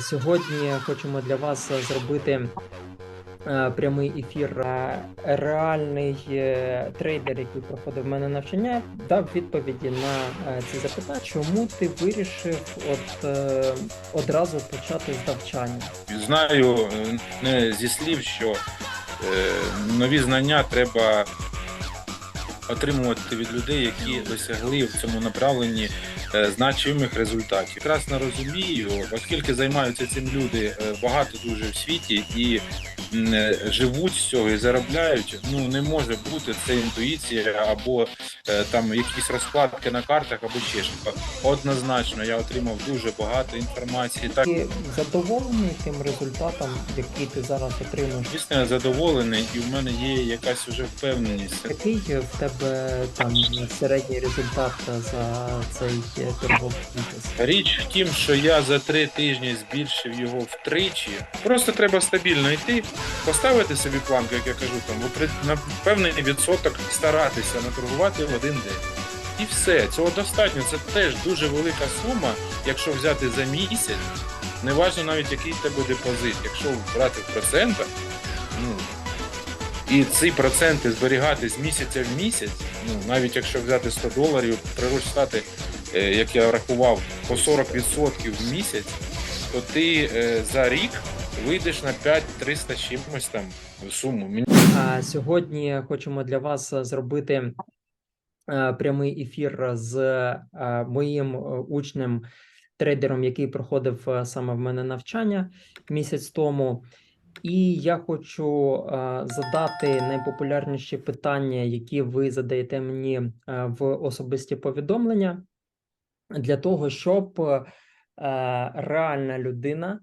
Сьогодні хочемо для вас зробити е, прямий ефір. Е, Реальний е, трейдер, який проходив в мене навчання, дав відповіді на ці запитання. Чому ти вирішив от одразу почати з навчання? Знаю не зі слів, що нові знання треба отримувати від людей, які досягли в цьому направленні значимих результатів. красно розумію, оскільки займаються цим люди е, багато дуже в світі і е, живуть з цього і заробляють. Ну не може бути це інтуїція або е, там якісь розкладки на картах, або ще щось. Однозначно, я отримав дуже багато інформації. Так Ти задоволений тим результатом, який ти зараз отримуєш? Звісно, я задоволений, і в мене є якась уже впевненість. Який в тебе там середній результат за цей е, торговий місяць? Річ в тім, що я за три тижні збільшив його втричі. Просто треба стабільно йти, поставити собі планку, як я кажу, там на певний відсоток старатися наторгувати в один день. І все, цього достатньо. Це теж дуже велика сума, якщо взяти за місяць. Неважно навіть який в тебе депозит. Якщо брати в процентах, ну і ці проценти зберігати з місяця в місяць, ну навіть якщо взяти 100 доларів, приростати, е, як я рахував, по 40% в місяць, то ти е, за рік вийдеш на 5-300 чимось там суму. Мені сьогодні хочемо для вас зробити е, прямий ефір з е, моїм е, учнем, трейдером, який проходив саме в мене навчання місяць тому. І я хочу задати найпопулярніші питання, які ви задаєте мені в особисті повідомлення, для того, щоб реальна людина,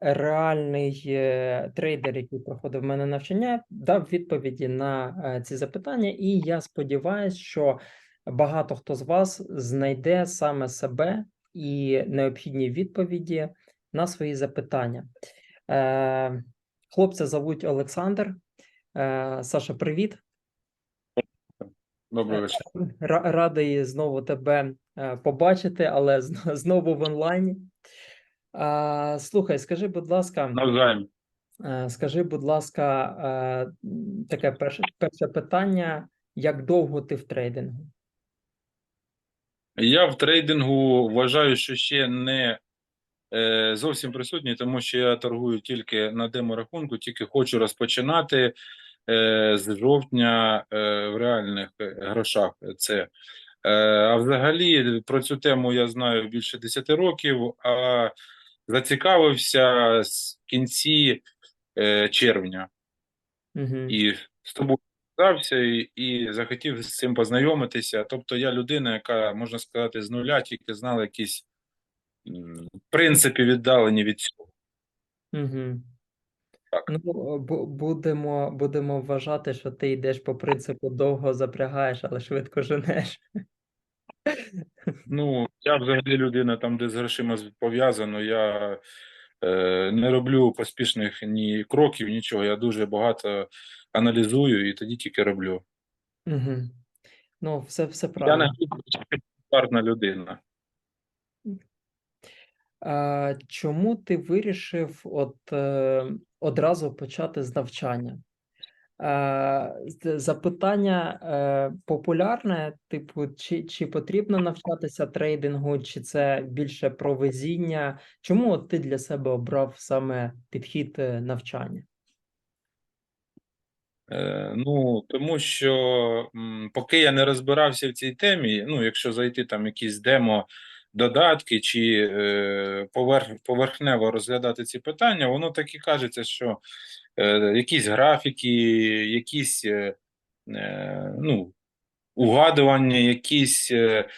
реальний е, трейдер, який проходив в мене навчання, дав відповіді на е, ці запитання. І я сподіваюся, що багато хто з вас знайде саме себе і необхідні відповіді на свої запитання. Е, Хлопця зовуть Олександр. Е, Саша, привіт. добрий вечір. Радий знову тебе е, побачити, але зн- знову в онлайні. А, Слухай, скажи, будь ласка, Навзаєм. скажи, будь ласка, таке перше, перше питання: як довго ти в трейдингу? Я в трейдингу вважаю, що ще не е, зовсім присутній, тому що я торгую тільки на демо-рахунку, тільки хочу розпочинати е, з жовтня е, в реальних е, грошах. Це. Е, а взагалі про цю тему я знаю більше 10 років, а зацікавився з кінці е, червня Угу. і з тобою зв'язався і, і захотів з цим познайомитися. Тобто я людина, яка, можна сказати, з нуля тільки знала якісь принципи віддалені від цього. Угу. Так. Ну, будемо, будемо вважати, що ти йдеш по принципу довго запрягаєш, але швидко женеш. Ну, я взагалі людина там, де з грошима пов'язано, я е, не роблю поспішних ні кроків, нічого. Я дуже багато аналізую і тоді тільки роблю. Угу. Ну, все, все Я правильно. не парна людина. А, чому ти вирішив от е, одразу почати з навчання? З- запитання е, популярне, типу, чи, чи потрібно навчатися трейдингу, чи це більше про везіння? Чому от ти для себе обрав саме підхід е, навчання? Е, Ну, тому що поки я не розбирався в цій темі, ну, якщо зайти там якісь демо додатки чи е, поверх, поверхнево розглядати ці питання, воно так і кажеться, що е, якісь графіки, якісь е, е, ну, угадування, якісь, е,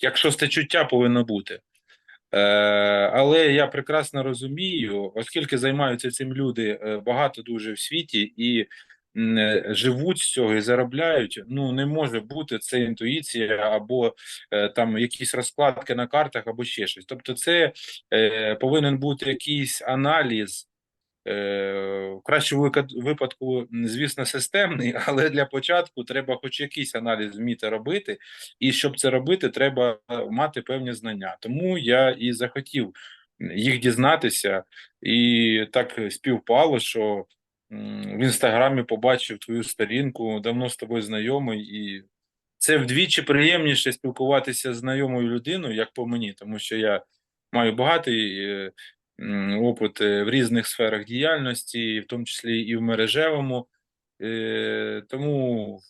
як шостечуття повинно бути. Е, але я прекрасно розумію, оскільки займаються цим люди е, багато дуже в світі і е, живуть з цього і заробляють. Ну не може бути це інтуїція або е, там якісь розкладки на картах, або ще щось. Тобто, це е, повинен бути якийсь аналіз Е, в кращому випадку, звісно, системний, але для початку треба хоч якийсь аналіз вміти робити, і щоб це робити, треба мати певні знання. Тому я і захотів їх дізнатися, і так співпало, що в інстаграмі побачив твою сторінку, давно з тобою знайомий, і це вдвічі приємніше спілкуватися з знайомою людиною, як по мені, тому що я маю багатий е, опит в різних сферах діяльності, в тому числі і в мережевому. Е, Тому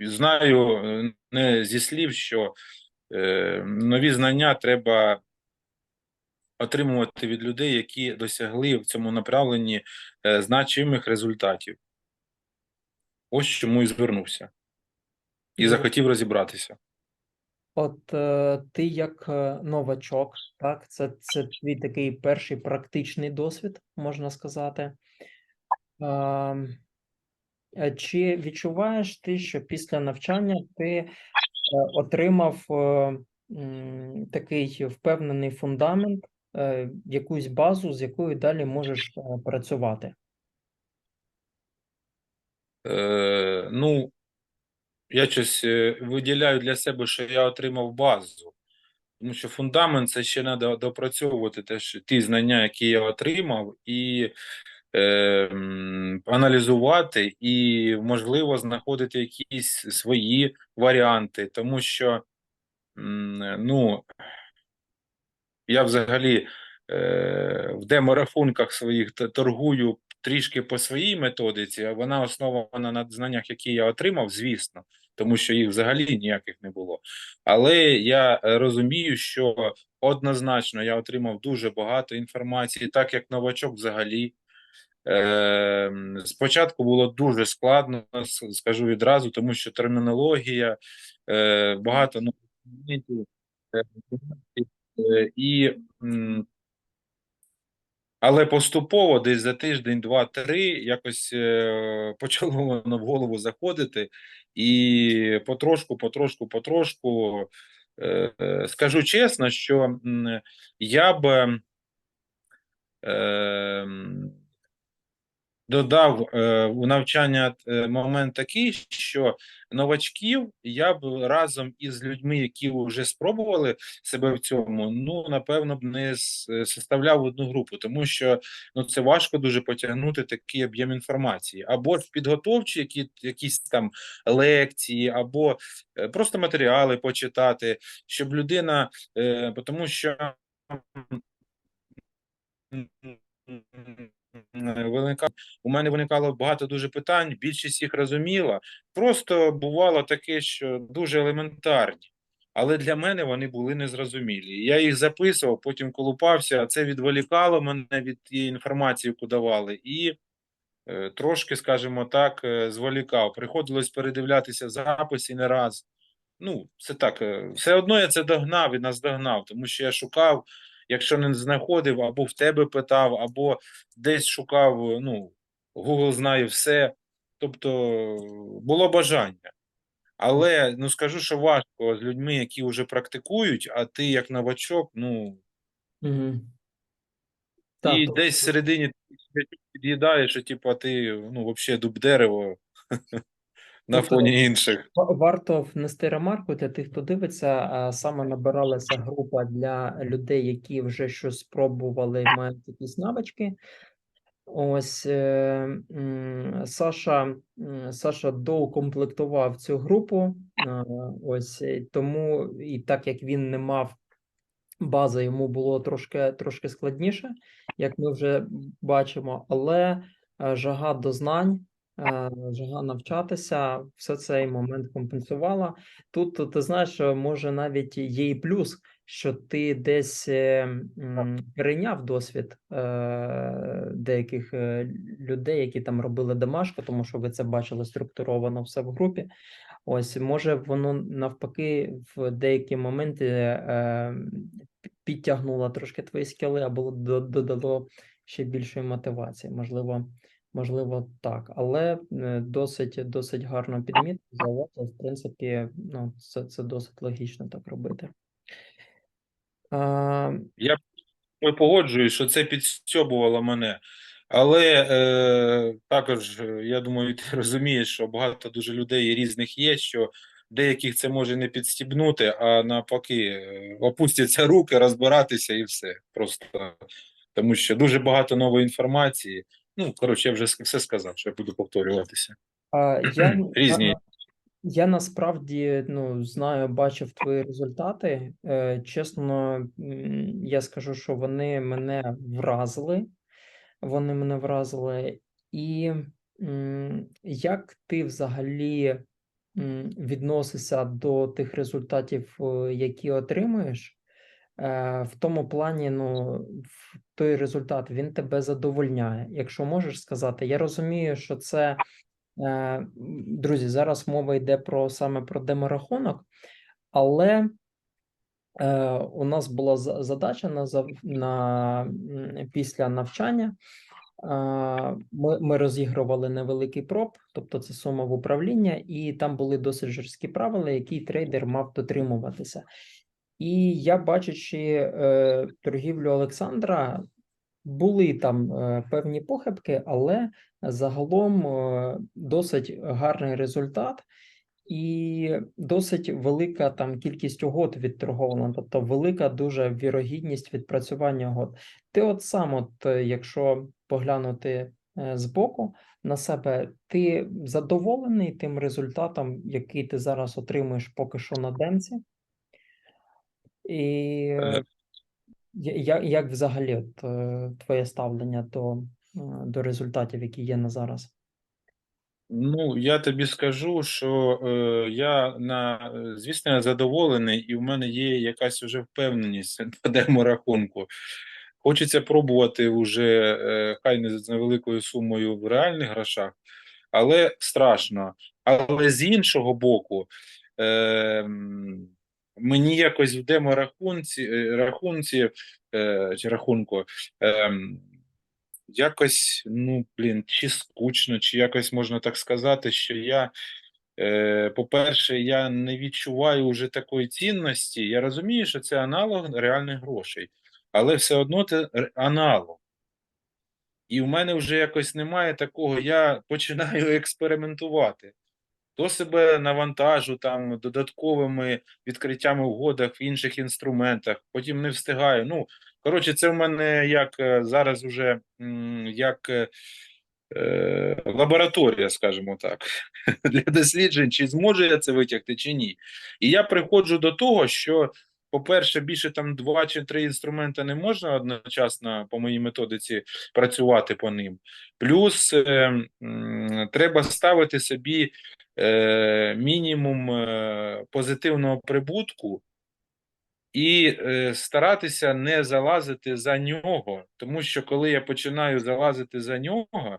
знаю е, не зі слів, що е, нові знання треба отримувати від людей, які досягли в цьому направленні значимих результатів. Ось чому і звернувся. І захотів розібратися. От е, ти як е, новачок, так, це, це твій такий перший практичний досвід, можна сказати. Ем, е, Чи відчуваєш ти, що після навчання ти отримав такий впевнений фундамент, якусь базу, з якою далі можеш працювати? Е, ну, я щось е, виділяю для себе, що я отримав базу. Тому що фундамент це ще треба допрацьовувати теж ті знання, які я отримав, і е, аналізувати, і, можливо, знаходити якісь свої варіанти. Тому що, ну, я взагалі е, в деморахунках своїх торгую трішки по своїй методиці, а вона основана на знаннях, які я отримав, звісно, тому що їх взагалі ніяких не було. Але я е, розумію, що однозначно я отримав дуже багато інформації, так як новачок взагалі. Е, спочатку було дуже складно, скажу відразу, тому що термінологія, е, багато нових е, і але поступово, десь за тиждень, два-три, якось е, почало воно в голову заходити, і потрошку, потрошку, потрошку. Е, е, скажу чесно, що я б додав е, у навчання е, момент такий, що новачків я б разом із людьми, які вже спробували себе в цьому, ну напевно б не составляв одну групу, тому що ну це важко дуже потягнути такий об'єм інформації, або ж підготовчі, які якісь там лекції, або е, просто матеріали почитати, щоб людина, е, тому що виникало, у мене виникало багато дуже питань, більшість їх розуміла. Просто бувало таке, що дуже елементарні. Але для мене вони були незрозумілі. Я їх записував, потім колупався, а це відволікало мене від тієї інформації, яку давали, і е, трошки, скажімо так, е, зволікав. Приходилось передивлятися записи не раз. Ну, це так, е, все одно я це догнав і наздогнав, тому що я шукав, якщо не знаходив, або в тебе питав, або десь шукав. Ну, Google знає все. Тобто було бажання. Але ну скажу, що важко з людьми, які вже практикують, а ти як новачок, ну Угу. Так, і десь всередині ти під'їдаєш, що типу, ти ну, взагалі дуб дерево на Тобто- фоні інших. Варто внести ремарку для тих, хто дивиться. Саме набиралася група для людей, які вже щось спробували, мають якісь навички. Ось е, Саша, Саша доукомплектував цю групу. Ось е, тому, і так як він не мав бази, йому було трошки, трошки складніше, як ми вже бачимо, але е, жага до знань, жага навчатися, все цей момент компенсувала. Тут то ти знаєш, е, може навіть є і плюс, що ти десь е, перейняв досвід е, деяких е, людей, які там робили домашку, тому що ви це бачили структуровано все в групі. Ось може воно навпаки в деякі моменти е, підтягнуло трошки твої скіли або додало ще більшої мотивації. Можливо, можливо, так. Але е, досить, досить гарно підмітив. В принципі, ну, це, це досить логічно так робити. А, Я погоджуюсь, що це підстьобувало мене. Але е, також, е, я думаю, ти розумієш, що багато дуже людей різних є, що деяких це може не підстібнути, а навпаки, е, опустяться руки, розбиратися і все. Просто тому що дуже багато нової інформації. Ну, коротше, я вже все сказав, що я буду повторюватися. А, я, Різні. Я насправді ну, знаю, бачив твої результати. Е, чесно, я скажу, що вони мене вразили. Вони мене вразили. І як ти взагалі відносишся до тих результатів, е, які отримуєш? Е, в тому плані, ну, той результат він тебе задовольняє. Якщо можеш сказати, я розумію, що це. Е, Друзі, зараз мова йде про саме про деморахунок, але е, у нас була задача на, на після навчання. Ми, ми розігрували невеликий проб, тобто це сума в управління, і там були досить жорсткі правила, які трейдер мав дотримуватися. І я, бачачи е, торгівлю Олександра, були там е, певні похибки, але загалом е, досить гарний результат і досить велика там кількість угод відторгована, тобто велика дуже вірогідність відпрацювання угод. Ти от сам, от якщо поглянути збоку на себе, ти задоволений тим результатом, який ти зараз отримуєш поки що на демці? І Е, я- я- як взагалі от, е, твоє ставлення до, е, до результатів, які є на зараз? Ну, я тобі скажу, що е, я на е, звісно я задоволений, і в мене є якась вже впевненість по деморахунку. Хочеться пробувати вже е, хай не з невеликою сумою в реальних грошах, але страшно. Але з іншого боку, е, мені якось в деморахунці е, рахунці е, рахунку. ем, якось, ну, блін, чи скучно, чи якось можна так сказати, що я, е, по-перше, я не відчуваю вже такої цінності. Я розумію, що це аналог реальних грошей, але все одно це аналог. І в мене вже якось немає такого, я починаю експериментувати. То себе навантажу там додатковими відкриттями в угодах в інших інструментах, потім не встигаю. Ну, коротше, це в мене як е, зараз уже як е, е, лабораторія, скажімо так, для досліджень, чи зможу я це витягти, чи ні. І я приходжу до того, що, по-перше, більше там два чи три інструменти не можна одночасно по моїй методиці працювати по ним. Плюс е, м, треба ставити собі е, мінімум е, позитивного прибутку. І е, старатися не залазити за нього, тому що коли я починаю залазити за нього,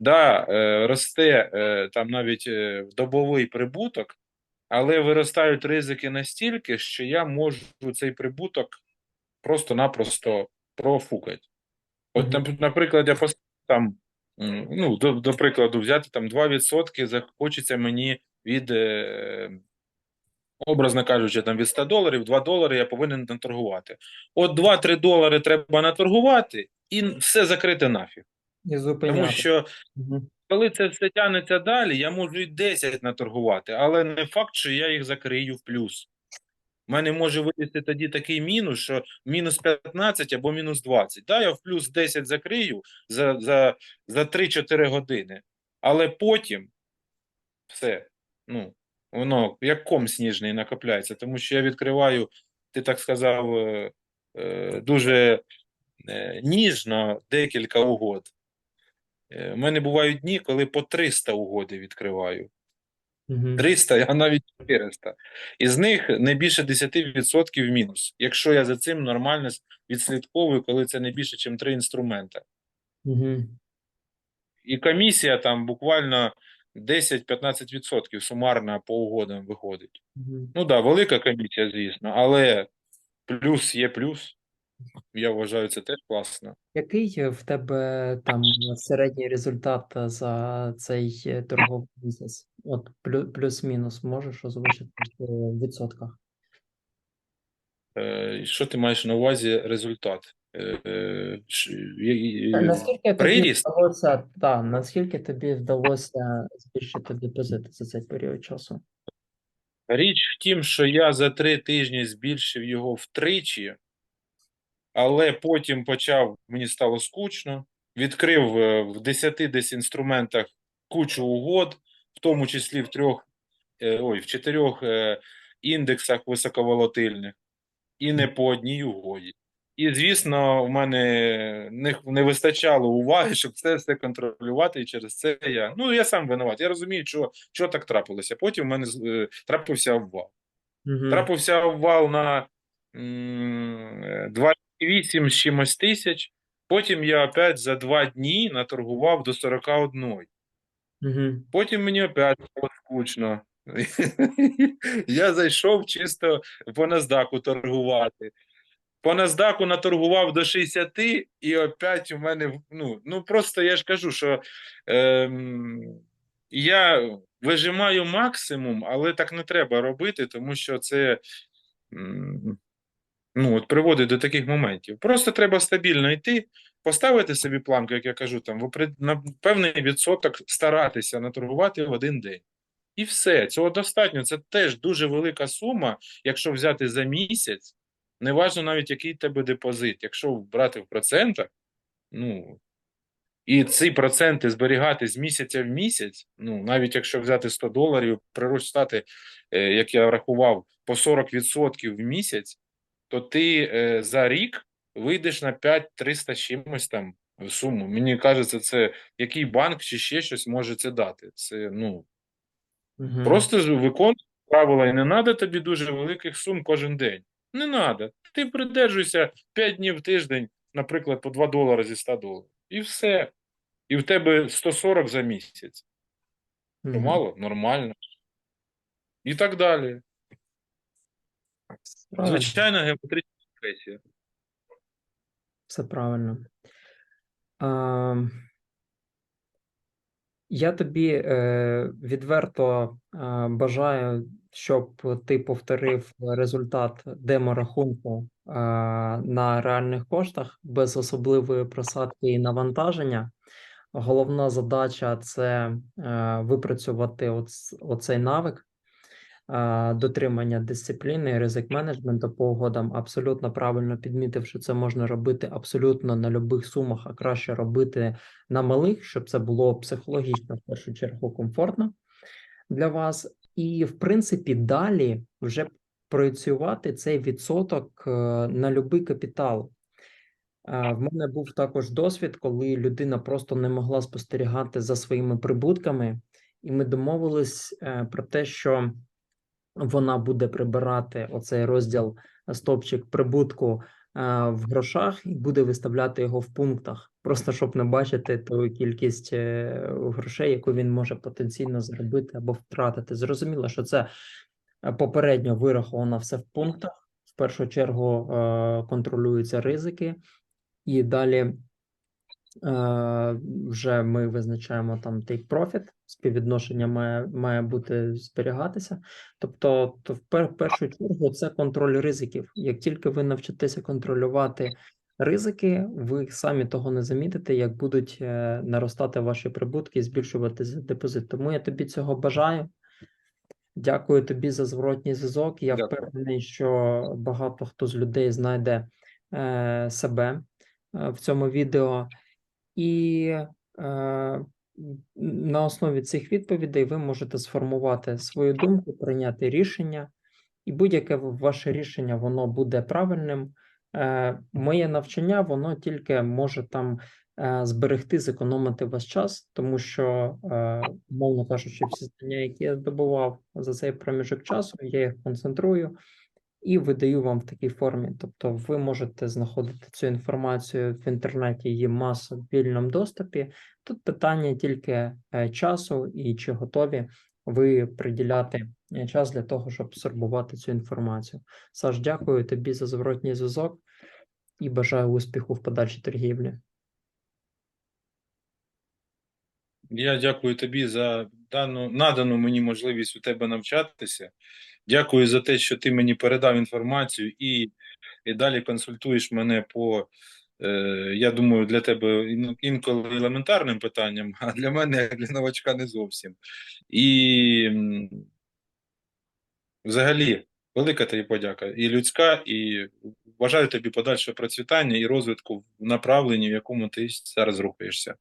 да, е, росте е, там навіть е, добовий прибуток, але виростають ризики настільки, що я можу цей прибуток просто-напросто профукати. От, наприклад, я поставив там, ну, до, до прикладу, взяти там 2% захочеться мені від, е, образно кажучи, там від 100 доларів, 2 долари я повинен наторгувати. От 2-3 долари треба наторгувати, і все закрити нафіг. І Тому що коли це все тягнеться далі, я можу і 10 наторгувати, але не факт, що я їх закрию в плюс. У мене може вилізти тоді такий мінус, що мінус 15 або мінус 20. Да, я в плюс 10 закрию за, за, за 3-4 години, але потім все, ну, воно як ком сніжний накопляється, тому що я відкриваю, ти так сказав, е, е, дуже е, ніжно декілька угод. У мене бувають дні, коли по 300 угоди відкриваю. Мгм. 300, а навіть 400. Із них не більше 10% в мінус, якщо я за цим нормально відслідковую, коли це не більше, ніж три інструмента. Мгм. І комісія там буквально 10-15% сумарно по угодам виходить. Мгм. Ну так, да, велика комісія, звісно, але плюс є плюс. Я вважаю, це теж класно. Який в тебе там середній результат е, за цей е, торговий місяць? От плюс-мінус можеш озвучити в відсотках? Е, що ти маєш на увазі результат? е, е, ш- Наскільки тобі приріст. вдалося, та, наскільки тобі вдалося збільшити депозити за цей період часу? Річ в тім, що я за три тижні збільшив його втричі, але потім почав, мені стало скучно. Відкрив е, в десяти десь інструментах кучу угод, в тому числі в трьох, е, ой, в чотирьох е, індексах високоволотильних, і не по одній угоді. І, звісно, в мене не, не вистачало уваги, щоб це все контролювати. І через це я. Ну, я сам винуват. Я розумію, що що так трапилося. Потім в мене е, трапився обвал. Угу. Трапився обвал на м, 20 8 з чимось тисяч. Потім я опять за два дні наторгував до 41. Угу. Потім мені опять було скучно. я зайшов чисто по NASDAQ торгувати. По NASDAQ наторгував до 60, і опять у мене ну ну просто я ж кажу, що е, я вижимаю максимум, але так не треба робити, тому що це. М ну, от приводить до таких моментів. Просто треба стабільно йти, поставити собі планку, як я кажу, там, на певний відсоток старатися наторгувати в один день. І все, цього достатньо. Це теж дуже велика сума, якщо взяти за місяць, неважно навіть який тебе депозит. Якщо брати в процентах, ну і ці проценти зберігати з місяця в місяць, ну навіть якщо взяти 100 доларів, приростати, е, як я рахував, по 40% в місяць, то ти е, за рік вийдеш на 5-300 чимось там суму. Мені кажеться, це який банк чи ще щось може це дати. Це ну. Угу. Просто виконуй правила, і не треба тобі дуже великих сум кожен день. Не треба. Ти придержуйся 5 днів в тиждень, наприклад, по 2 долари зі 100 доларів. І все. І в тебе 140 за місяць. То мало? Нормально. І так далі. Звичайна геометрична прогресія. Все правильно. А, я тобі е, відверто е, бажаю, щоб ти повторив результат деморахунку е, на реальних коштах без особливої просадки і навантаження. Головна задача це е, випрацювати оц, оцей навик дотримання дисципліни, ризик менеджменту по угодам. Абсолютно правильно підмітив, що це можна робити абсолютно на будь-яких сумах, а краще робити на малих, щоб це було психологічно в першу чергу комфортно для вас. І, в принципі, далі вже проєціювати цей відсоток е, на будь-який капітал. Е, В мене був також досвід, коли людина просто не могла спостерігати за своїми прибутками, і ми домовились е, про те, що вона буде прибирати оцей розділ е, стопчик прибутку е, в грошах і буде виставляти його в пунктах, просто щоб не бачити ту кількість е, грошей, яку він може потенційно заробити або втратити. Зрозуміло, що це попередньо вираховано все в пунктах. В першу чергу контролюються ризики, і далі вже ми визначаємо там take profit, співвідношення має, має бути зберігатися. Тобто, то в пер- першу чергу це контроль ризиків. Як тільки ви навчитеся контролювати ризики, ви самі того не замітите, як будуть е, наростати ваші прибутки і збільшуватися депозит. Тому я тобі цього бажаю. Дякую тобі за зворотній зв'язок. Я Дякую. впевнений, що багато хто з людей знайде е, себе е, в цьому відео, і е, на основі цих відповідей ви можете сформувати свою думку, прийняти рішення, і будь-яке ваше рішення воно буде правильним. Е, моє навчання воно тільки може там е, зберегти, зекономити ваш час, тому що, е, мовно кажучи, всі знання, які я здобував за цей проміжок часу, я їх концентрую і видаю вам в такій формі. Тобто, ви можете знаходити цю інформацію в інтернеті, її маса в вільному доступі. Тут питання тільки е, часу і чи готові ви приділяти е, час для того, щоб сорбувати цю інформацію. Саш, дякую тобі за зворотній зв'язок і бажаю успіху в подальшій торгівлі. Я дякую тобі за дану надану мені можливість у тебе навчатися. Дякую за те, що ти мені передав інформацію і, і далі консультуєш мене по е, я думаю, для тебе інколи елементарним питанням, а для мене, для новачка, не зовсім. І взагалі, велика тобі подяка і людська, і бажаю тобі подальшого процвітання і розвитку в направленні, в якому ти зараз рухаєшся.